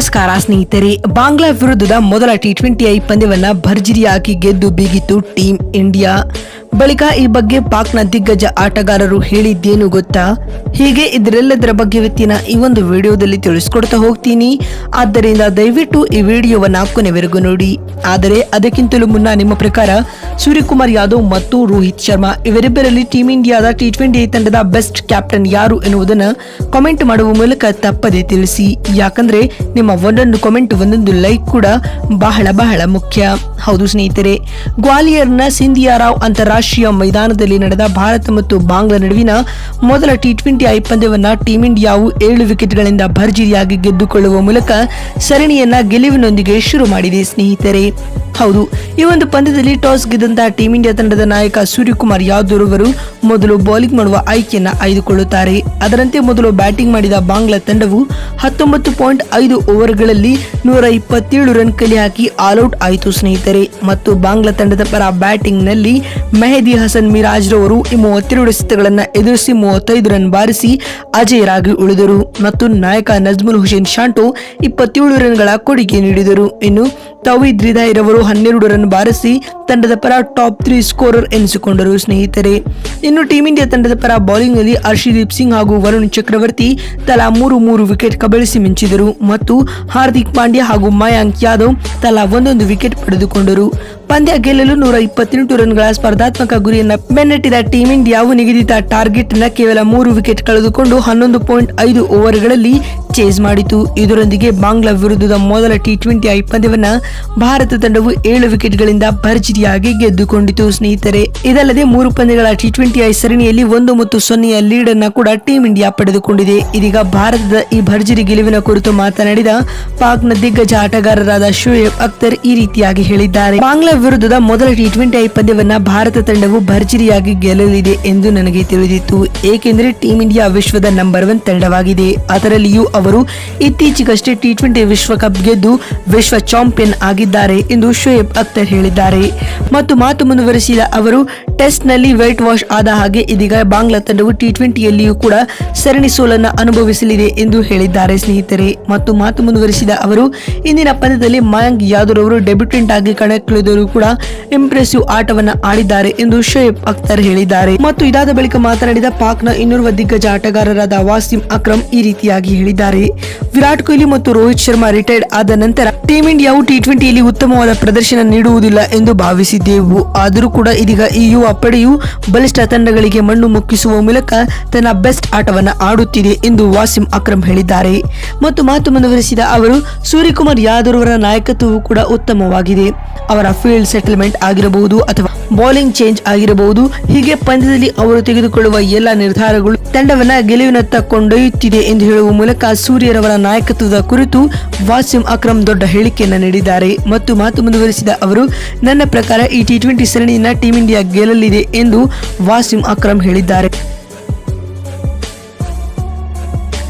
ನಮಸ್ಕಾರ ಸ್ನೇಹಿತರೆ, ಬಾಂಗ್ಲಾ ವಿರುದ್ಧದ ಮೊದಲ ಟಿ ಟ್ವೆಂಟಿ ಐ ಪಂದ್ಯವನ್ನ ಭರ್ಜರಿಯಾಗಿ ಗೆದ್ದು ಬೀಗಿತು ಟೀಂ ಇಂಡಿಯಾ. ಬಳಿಕ ಈ ಬಗ್ಗೆ ಪಾಕ್ನ ದಿಗ್ಗಜ ಆಟಗಾರರು ಹೇಳಿದ್ದೇನು ಗೊತ್ತಾ? ಹೀಗೆ ಇದರೆಲ್ಲದರ ಬಗ್ಗೆ ಇವತ್ತಿನ ಈ ಒಂದು ವಿಡಿಯೋದಲ್ಲಿ ತಿಳಿಸ್ಕೊಡ್ತಾ ಹೋಗ್ತೀನಿ. ಆದ್ದರಿಂದ ದಯವಿಟ್ಟು ಈ ವಿಡಿಯೋವನ್ನು ಕೊನೆವರೆಗೂ ನೋಡಿ. ಆದರೆ ಅದಕ್ಕಿಂತಲೂ ಮುನ್ನ ನಿಮ್ಮ ಪ್ರಕಾರ ಸೂರ್ಯಕುಮಾರ್ ಯಾದವ್ ಮತ್ತು ರೋಹಿತ್ ಶರ್ಮಾ ಇವರಿಬ್ಬರಲ್ಲಿ ಟೀಂ ಇಂಡಿಯಾದ ಟಿ ಟ್ವೆಂಟಿ ತಂಡದ ಬೆಸ್ಟ್ ಕ್ಯಾಪ್ಟನ್ ಯಾರು ಎನ್ನುವುದನ್ನು ಕಾಮೆಂಟ್ ಮಾಡುವ ಮೂಲಕ ತಪ್ಪದೆ ತಿಳಿಸಿ. ಯಾಕಂದ್ರೆ ನಿಮ್ಮ ಒಂದೊಂದು ಕಾಮೆಂಟ್ ಒಂದೊಂದು ಲೈಕ್ ಕೂಡ ಬಹಳ ಬಹಳ ಮುಖ್ಯ. ಹೌದು ಸ್ನೇಹಿತರೆ, ಗ್ವಾಲಿಯರ್ನ ಸಿಂಧಿಯಾ ರಾವ್ ಅಂತಾರಾಷ್ಟ್ರೀಯ ಮೈದಾನದಲ್ಲಿ ನಡೆದ ಭಾರತ ಮತ್ತು ಬಾಂಗ್ಲಾ ನಡುವಿನ ಮೊದಲ ಟಿ ಟ್ವೆಂಟಿ ಐ ಪಂದ್ಯವನ್ನ ಟೀಂ ಇಂಡಿಯಾವು ಏಳು ವಿಕೆಟ್ಗಳಿಂದ ಭರ್ಜರಿಯಾಗಿ ಗೆದ್ದುಕೊಳ್ಳುವ ಮೂಲಕ ಸರಣಿಯನ್ನ ಗೆಲುವಿನೊಂದಿಗೆ ಶುರು ಮಾಡಿದೆ ಸ್ನೇಹಿತರೆ. ಹೌದು, ಈ ಒಂದು ಪಂದ್ಯದಲ್ಲಿ ಟಾಸ್ ಗೆದ್ದಂತಹ ಟೀಂ ಇಂಡಿಯಾ ತಂಡದ ನಾಯಕ ಸೂರ್ಯಕುಮಾರ್ ಯಾದವ್ ಅವರು ಮೊದಲು ಬೌಲಿಂಗ್ ಮಾಡುವ ಆಯ್ಕೆಯನ್ನ ಆಯ್ದುಕೊಳ್ಳುತ್ತಾರೆ. ಅದರಂತೆ ಮೊದಲು ಬ್ಯಾಟಿಂಗ್ ಮಾಡಿದ ಬಾಂಗ್ಲಾ ತಂಡವು ಹತ್ತೊಂಬತ್ತು ಪಾಯಿಂಟ್ ಐದು ಓವರ್ಗಳಲ್ಲಿ ನೂರ ಇಪ್ಪತ್ತೇಳು ರನ್ ಕಲೆ ಹಾಕಿ ಆಲ್ಔಟ್ ಆಯಿತು ಸ್ನೇಹಿತರೆ. ಮತ್ತು ಬಾಂಗ್ಲಾ ತಂಡದ ಪರ ಬ್ಯಾಟಿಂಗ್ನಲ್ಲಿ ಮೆಹದಿ ಹಸನ್ ಮಿರಾಜ್ ರವರು ಈ ಮೂವತ್ತೆರಡು ಎಸೆತಗಳನ್ನು ಎದುರಿಸಿ ಮೂವತ್ತೈದು ರನ್ ಬಾರಿಸಿ ಅಜೇಯರಾಗಿ ಉಳಿದರು. ಮತ್ತು ನಾಯಕ ನಜ್ಮುಲ್ ಹುಸೇನ್ ಶಾಂಟೋ ಇಪ್ಪತ್ತೇಳು ರನ್ಗಳ ಕೊಡುಗೆ ನೀಡಿದರು. ಇನ್ನು ತವೀದ್ ರವರು ಹನ್ನೆರಡು ರನ್ ಬಾರಿಸಿ ತಂಡದ ಪರ ಟಾಪ್ ತ್ರೀ ಸ್ಕೋರರ್ ಎನಿಸಿಕೊಂಡರು ಸ್ನೇಹಿತರೆ. ಇನ್ನು ಟೀಂ ಇಂಡಿಯಾ ತಂಡದ ಪರ ಬೌಲಿಂಗ್ನಲ್ಲಿ ಹರ್ಷದೀಪ್ ಸಿಂಗ್ ಹಾಗೂ ವರುಣ್ ಚಕ್ರವರ್ತಿ ತಲಾ ಮೂರು ಮೂರು ವಿಕೆಟ್ ಕಬಳಿಸಿ ಮಿಂಚಿದರು. ಮತ್ತು ಹಾರ್ದಿಕ್ ಪಾಂಡ್ಯ ಹಾಗೂ ಮಯಾಂಕ್ ಯಾದವ್ ತಲಾ ಒಂದೊಂದು ವಿಕೆಟ್ ಪಡೆದುಕೊಂಡರು. ಪಂದ್ಯ ಗೆಲ್ಲಲು ನೂರ ಇಪ್ಪತ್ತೆಂಟು ರನ್ಗಳ ಸ್ಪರ್ಧಾತ್ಮಕ ಗುರಿಯನ್ನ ಬೆನ್ನಟ್ಟಿದ ಟೀಂ ಇಂಡಿಯಾವು ನಿಗದಿತ ಟಾರ್ಗೆಟ್ನ ಕೇವಲ ಮೂರು ವಿಕೆಟ್ ಕಳೆದುಕೊಂಡು ಹನ್ನೊಂದು ಪಾಯಿಂಟ್ ಐದು ಓವರ್ಗಳಲ್ಲಿ ಚೇಸ್ ಮಾಡಿತು. ಇದರೊಂದಿಗೆ ಬಾಂಗ್ಲಾ ವಿರುದ್ಧದ ಮೊದಲ ಟಿ ಟ್ವೆಂಟಿ ಐ ಪಂದ್ಯವನ್ನ ಭಾರತ ತಂಡವು ಏಳು ವಿಕೆಟ್ಗಳಿಂದ ಭರ್ಜರಿಯಾಗಿ ಗೆದ್ದುಕೊಂಡಿತು. ಸ್ನೇಹಿತರೆ, ಇದಲ್ಲದೆ ಮೂರು ಪಂದ್ಯಗಳ ಟಿ ಟ್ವೆಂಟಿ ಐ ಸರಣಿಯಲ್ಲಿ ಒಂದು ಮತ್ತು ಸೊನ್ನೆಯ ಲೀಡ್ ಅನ್ನ ಕೂಡ ಟೀಂ ಇಂಡಿಯಾ ಪಡೆದುಕೊಂಡಿದೆ. ಇದೀಗ ಭಾರತದ ಈ ಭರ್ಜರಿ ಗೆಲುವಿನ ಕುರಿತು ಮಾತನಾಡಿದ ಪಾಕ್ನ ದಿಗ್ಗಜ ಆಟಗಾರರಾದ ಶೋಯಬ್ ಅಖ್ತರ್ ಈ ರೀತಿಯಾಗಿ ಹೇಳಿದ್ದಾರೆ. ಬಾಂಗ್ಲಾ ವಿರುದ್ಧದ ಮೊದಲ ಟಿ ಟ್ವೆಂಟಿ ಐ ಪಂದ್ಯವನ್ನ ಭಾರತ ತಂಡವು ಭರ್ಜರಿಯಾಗಿ ಗೆಲ್ಲಲಿದೆ ಎಂದು ನನಗೆ ತಿಳಿದಿತ್ತು. ಏಕೆಂದರೆ ಟೀಂ ಇಂಡಿಯಾ ವಿಶ್ವದ ನಂಬರ್ ಒನ್ ತಂಡವಾಗಿದೆ. ಅದರಲ್ಲಿಯೂ ಅವರು ಇತ್ತೀಚೆಗಷ್ಟೇ ಟಿ ಟ್ವೆಂಟಿ ವಿಶ್ವಕಪ್ ಗೆದ್ದು ವಿಶ್ವ ಚಾಂಪಿಯನ್ ಆಗಿದ್ದಾರೆ ಎಂದು ಶೋಯಬ್ ಅಖ್ತರ್ ಹೇಳಿದ್ದಾರೆ. ಮತ್ತು ಮಾತು ಮುಂದುವರೆಸಿದ ಅವರು ಟೆಸ್ಟ್ನಲ್ಲಿ ವೈಟ್ ವಾಶ್ ಆದ ಹಾಗೆ ಇದೀಗ ಬಾಂಗ್ಲಾ ತಂಡವು ಟಿ ಟ್ವೆಂಟಿಯಲ್ಲಿಯೂ ಕೂಡ ಸರಣಿ ಸೋಲನ್ನು ಅನುಭವಿಸಲಿದೆ ಎಂದು ಹೇಳಿದ್ದಾರೆ ಸ್ನೇಹಿತರೆ. ಮತ್ತು ಮಾತು ಮುಂದುವರಿಸಿದ ಅವರು, ಇಂದಿನ ಪಂದ್ಯದಲ್ಲಿ ಮಯಾಂಕ್ ಯಾದವ್ ಅವರು ಡೆಬ್ಯೂಟೆಂಟ್ ಆಗಿ ಕಣಕ್ಕಿಳಿದರೂ. ಕೂಡ ಇಂಪ್ರೆಸಿವ್ ಆಟವನ್ನ ಆಡಿದ್ದಾರೆ ಎಂದು ಶೋಯಬ್ ಅಖ್ತರ್ ಹೇಳಿದ್ದಾರೆ. ಮತ್ತು ಇದಾದ ಬಳಿಕ ಮಾತನಾಡಿದ ಪಾಕ್ನ ಇನ್ನೋರ್ವ ದಿಗ್ಗಜ ಆಟಗಾರರಾದ ವಾಸಿಂ ಅಕ್ರಮ್ ಈ ರೀತಿಯಾಗಿ ಹೇಳಿದ್ದಾರೆ. ವಿರಾಟ್ ಕೊಹ್ಲಿ ಮತ್ತು ರೋಹಿತ್ ಶರ್ಮಾ ರಿಟೈರ್ಡ್ ಆದ ನಂತರ ಟೀಮ್ ಇಂಡಿಯಾವು ಟಿ ಟ್ವೆಂಟಿಯಲ್ಲಿ ಉತ್ತಮವಾದ ಪ್ರದರ್ಶನ ನೀಡುವುದಿಲ್ಲ ಎಂದು ಭಾವಿಸಿದ್ದೆವು. ಆದರೂ ಕೂಡ ಇದೀಗ ಈ ಯುವ ಪಡೆಯು ಬಲಿಷ್ಠ ತಂಡಗಳಿಗೆ ಮಣ್ಣು ಮುಕ್ಕಿಸುವ ಮೂಲಕ ತನ್ನ ಬೆಸ್ಟ್ ಆಟವನ್ನು ಆಡುತ್ತಿದೆ ಎಂದು ವಾಸಿಂ ಅಕ್ರಮ್ ಹೇಳಿದ್ದಾರೆ. ಮತ್ತು ಮಾತು ಮುಂದುವರೆಸಿದ ಅವರು, ಸೂರ್ಯಕುಮಾರ್ ಯಾದವ್ ಅವರ ನಾಯಕತ್ವವು ಕೂಡ ಉತ್ತಮವಾಗಿದೆ. ಅವರ ಫೀಲ್ಡ್ ಸೆಟಲ್ಮೆಂಟ್ ಆಗಿರಬಹುದು ಅಥವಾ ಬೌಲಿಂಗ್ ಚೇಂಜ್ ಆಗಿರಬಹುದು. ಹೀಗೆ ಪಂದ್ಯದಲ್ಲಿ ಅವರು ತೆಗೆದುಕೊಳ್ಳುವ ಎಲ್ಲ ನಿರ್ಧಾರಗಳು ತಂಡವನ್ನ ಗೆಲುವಿನತ್ತ ಕೊಂಡೊಯ್ಯುತ್ತಿದೆ ಎಂದು ಹೇಳುವ ಮೂಲಕ ಸೂರ್ಯರವರ ನಾಯಕತ್ವದ ಕುರಿತು ವಾಸಿಂ ಅಕ್ರಮ್ ದೊಡ್ಡ ಹೇಳಿಕೆಯನ್ನ ನೀಡಿದ್ದಾರೆ. ಮತ್ತು ಮಾತು ಮುಂದುವರಿಸಿದ ಅವರು, ನನ್ನ ಪ್ರಕಾರ ಈ ಟಿ ಟ್ವೆಂಟಿ ಸರಣಿಯನ್ನ ಟೀಂ ಇಂಡಿಯಾ ಗೆಲ್ಲಲಿದೆ ಎಂದು ವಾಸಿಂ ಅಕ್ರಮ್ ಹೇಳಿದ್ದಾರೆ.